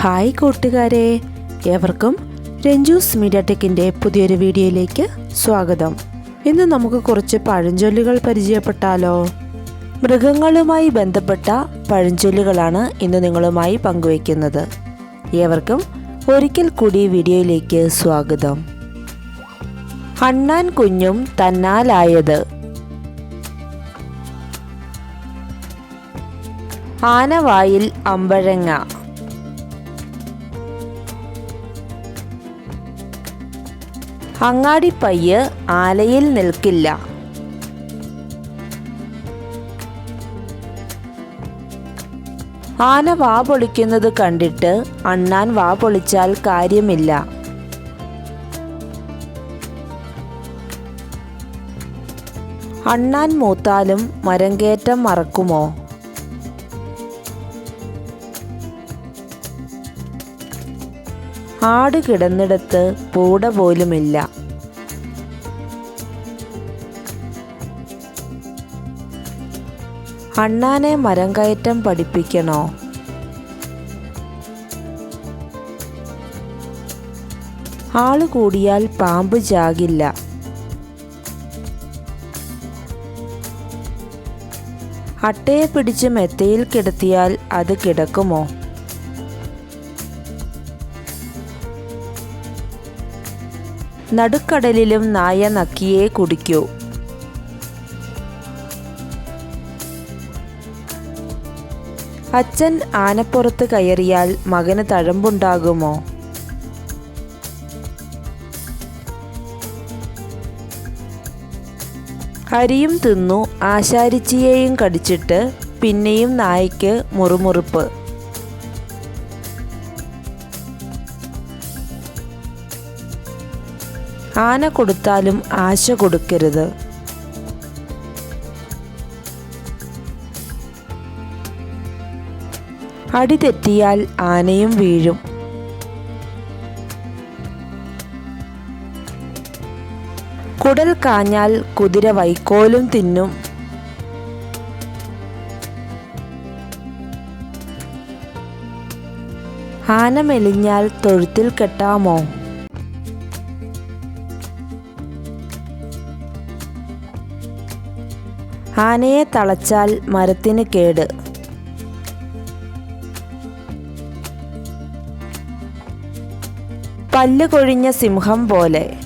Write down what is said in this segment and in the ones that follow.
Hi കൂട്ടുകാരെ ഏവർക്കും Ranju's media ടെക്കിന്റെ പുതിയൊരു വീഡിയോയിലേക്ക് സ്വാഗതം. ഇന്ന് നമുക്ക് കുറച്ച് പഴഞ്ചൊല്ലുകൾ പരിചയപ്പെട്ടാലോ? മൃഗങ്ങളുമായി ബന്ധപ്പെട്ട പഴഞ്ചൊല്ലുകളാണ് ഇന്ന് നിങ്ങളുമായി പങ്കുവയ്ക്കുന്നത്. ഏവർക്കും ഒരിക്കൽ കൂടി വീഡിയോയിലേക്ക് സ്വാഗതം. അണ്ണാൻ കുഞ്ഞും തന്നാലായത്. ആനവായിൽ അമ്പഴങ്ങ. അങ്ങാടിപ്പയ്യ് ആലയിൽ നിൽക്കില്ല. ആന വാ പൊളിക്കുന്നത് കണ്ടിട്ട് അണ്ണാൻ വാ പൊളിച്ചാൽ കാര്യമില്ല. അണ്ണാൻ മൂത്താലും മരങ്കേറ്റം മറക്കുമോ? ആട് കിടന്നിടത്ത് പൂട പോലുമില്ല. അണ്ണാനെ മരം കയറ്റം പഠിപ്പിക്കണോ? ആൾ കൂടിയാൽ പാമ്പ് ചാകില്ല. അട്ടയെ പിടിച്ച് മെത്തയിൽ കിടത്തിയാൽ അത് കിടക്കുമോ? നടുക്കടലിലും നായ നക്കിയേ കുടിക്കൂ. അച്ഛൻ ആനപ്പുറത്ത് കയറിയാൽ മകന് തഴമ്പുണ്ടാകുമോ? അരിയും തിന്നു ആശാരിച്ചിയെയും കടിച്ചിട്ട് പിന്നെയും നായ്ക്ക് മുറുമുറുപ്പ്. ആന കൊടുത്താലും ആശ കൊടുക്കരുത്. അടി തെറ്റിയാൽ ആനയും വീഴും. കുടൽ കാഞ്ഞാൽ കുതിര വൈക്കോലും തിന്നും. ആന മെലിഞ്ഞാൽ തൊഴുത്തിൽ കെട്ടാമോ? ആനയെ തളച്ചാൽ മരത്തിന് കേട്. പല്ല് കൊഴിഞ്ഞ സിംഹം പോലെ.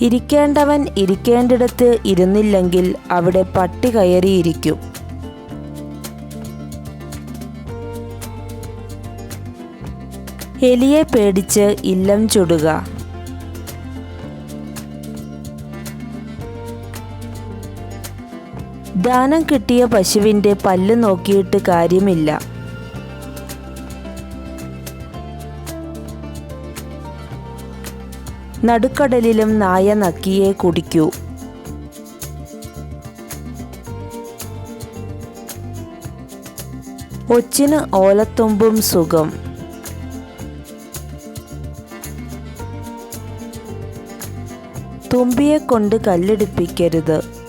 ഇരിക്കേണ്ടവൻ ഇരിക്കേണ്ടിടത്ത് ഇരുന്നില്ലെങ്കിൽ അവിടെ പട്ടി കയറിയിരിക്കും. എലിയെ പേടിച്ച് ഇല്ലം ചുടുക. ദാനം കിട്ടിയ പശുവിന്റെ പല്ല് നോക്കിയിട്ട് കാര്യമില്ല. നടുക്കടലിലും നായ നക്കിയെ കുടിക്കൂ. ഒച്ചിന് ഓലത്തുമ്പും സുഖം. തുമ്പിയെ കൊണ്ട് കല്ലെടുപ്പിക്കരുത്.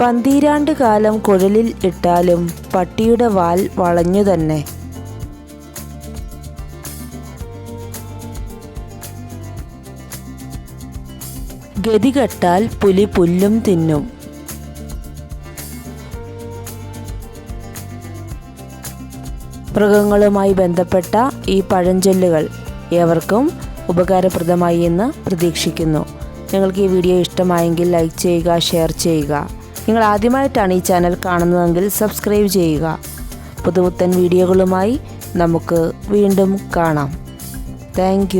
പന്തീരാണ്ട് കാലം കുഴലിൽ ഇട്ടാലും പട്ടിയുടെ വാൽ വളഞ്ഞു തന്നെ. ഗതികെട്ടാൽ പുലി പുല്ലും തിന്നും. മൃഗങ്ങളുമായി ബന്ധപ്പെട്ട ഈ പഴഞ്ചൊല്ലുകൾ ഏവർക്കും ഉപകാരപ്രദമായി എന്ന് പ്രതീക്ഷിക്കുന്നു. നിങ്ങൾക്ക് ഈ വീഡിയോ ഇഷ്ടമായെങ്കിൽ ലൈക്ക് ചെയ്യുക ഷെയർ ചെയ്യുക. നിങ്ങൾ ആദ്യമായിട്ടാണ് ഈ ചാനൽ കാണുന്നതെങ്കിൽ സബ്സ്ക്രൈബ് ചെയ്യുക. പുതുപുത്തൻ വീഡിയോകളുമായി നമുക്ക് വീണ്ടും കാണാം. താങ്ക്